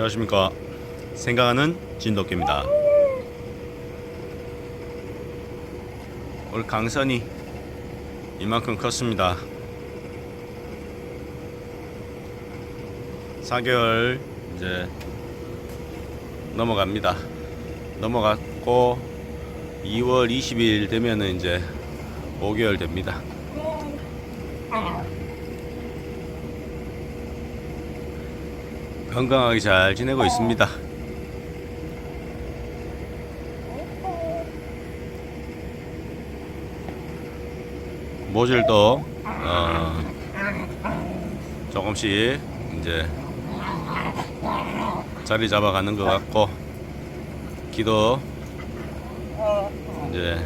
안녕하십니까. 생각하는 진돗개입니다. 오늘 강선이 이만큼 컸습니다. 4개월 이제 넘어갑니다. 넘어갔고 2월 20일 되면은 이제 5개월 됩니다 건강하게 잘 지내고 있습니다. 모질도 어, 조금씩 이제 자리 잡아가는 것 같고 기도 이제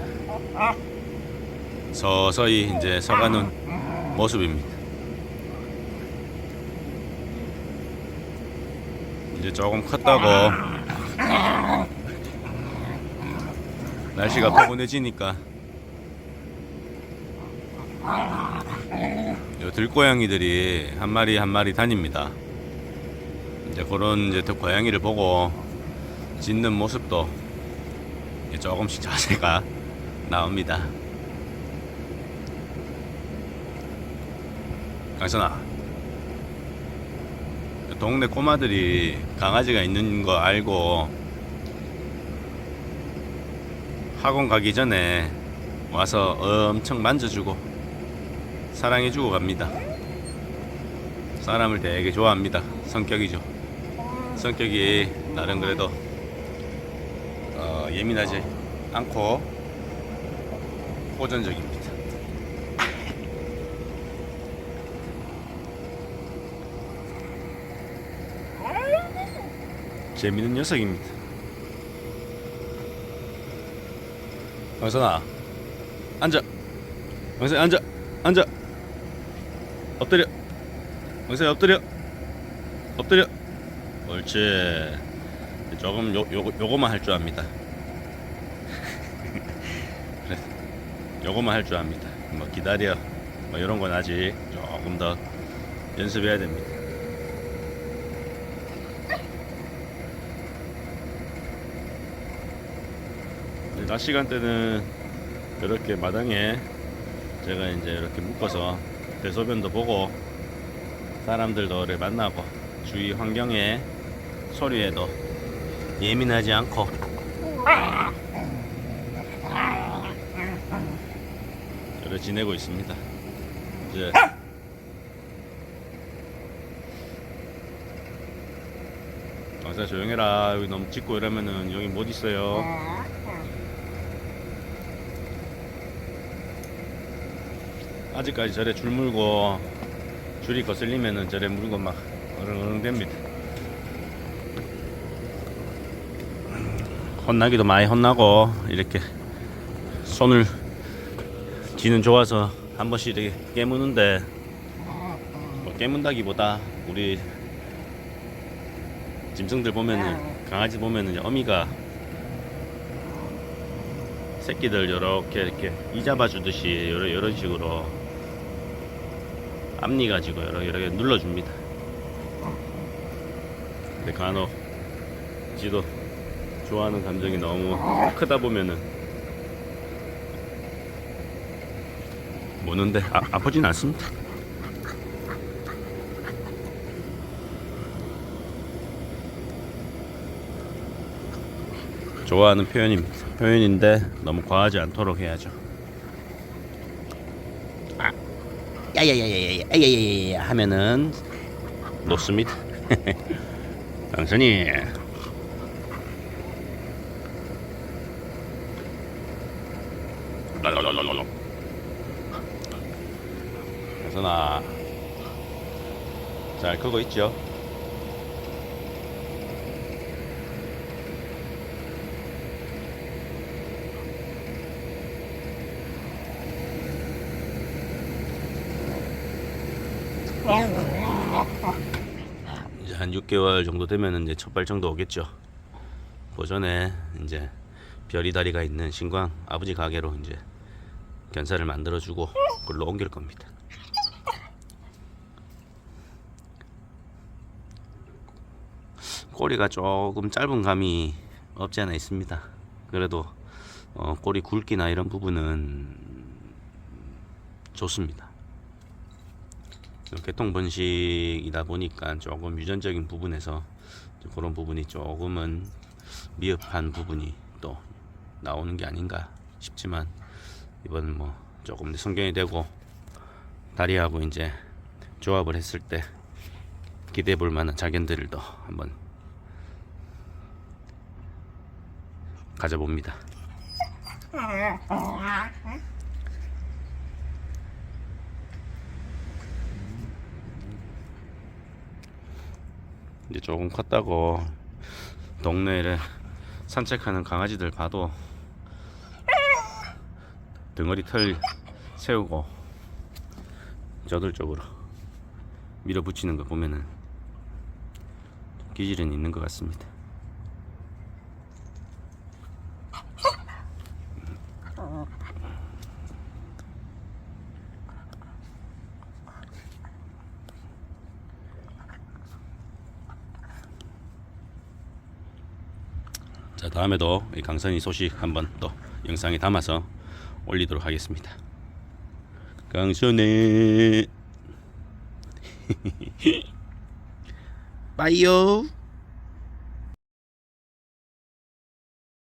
서서히 이제 서가는 모습입니다. 이제 조금 컸다고 날씨가 포근해지니까 요 들고양이들이 한 마리 한 마리 다닙니다. 이제 그런 이제 고양이를 보고 짖는 모습도 조금씩 자세가 나옵니다. 강선아, 동네 꼬마들이 강아지가 있는 거 알고 학원 가기 전에 와서 엄청 만져주고 사랑해주고 갑니다. 사람을 되게 좋아합니다. 성격이죠. 성격이 나름 그래도 어, 예민하지 않고 호전적입니다. 재밌는 녀석입니다. 영선아, 앉아. 영선아, 앉아. 앉아. 엎드려. 영선아, 엎드려. 엎드려. 옳지. 조금 요, 요, 요거만 할 줄 압니다. 그래. 요거만 할 줄 압니다. 뭐 기다려. 뭐 이런 건 아직 조금 더 연습해야 됩니다. 낮 시간대는 이렇게 마당에 제가 이제 이렇게 묶어서 대소변도 보고 사람들도 이렇게 만나고 주위 환경의 소리에도 예민하지 않고 이렇게 지내고 있습니다. 이제 강사 조용해라 여기 너무 짖고 이러면은 여기 못 있어요. 아직까지 절에 줄 물고 줄이 거슬리면은 절에 물고 막 어릉어릉 됩니다. 혼나기도 많이 혼나고 이렇게 손을 쥐는 좋아서 한 번씩 이렇게 깨무는데 뭐 깨문다기보다 우리 짐승들 보면은 강아지 보면은 어미가 새끼들 이렇게 이렇게 이 잡아 주듯이 이런 이런 식으로 앞니 가지고 이렇게 이렇게 눌러줍니다. 근데 간혹 지도 좋아하는 감정이 너무 크다 보면은 무는데 아, 아프진 않습니다. 좋아하는 표현입니다. 표현인데 너무 과하지 않도록 해야죠. 아, 야야야야야야, 야야야야 하면은 놓습니다. 당선이. 당선아 잘 크고 있죠? 이제 한 6개월 정도 되면 이제 첫 발 정도 오겠죠. 그 전에 이제 별이 다리가 있는 신광 아버지 가게로 이제 견사를 만들어주고 그걸로 옮길 겁니다. 꼬리가 조금 짧은 감이 없지 않아 있습니다. 그래도 어, 꼬리 굵기나 이런 부분은 좋습니다. 개통 번식이다 보니까 조금 유전적인 부분에서 그런 부분이 조금은 미흡한 부분이 또 나오는 게 아닌가 싶지만 이번 뭐 조금 더 성경이 되고 다리하고 이제 조합을 했을 때 기대해 볼 만한 자견들을 더 한번 가져봅니다. 이제 조금 컸다고 동네를 산책하는 강아지들 봐도 등어리 털 세우고 저들 쪽으로 밀어붙이는 거 보면은 기질은 있는 것 같습니다. 자 다음에도 이 강선이 소식 한번 또 영상에 담아서 올리도록 하겠습니다. 강선의 빠이요.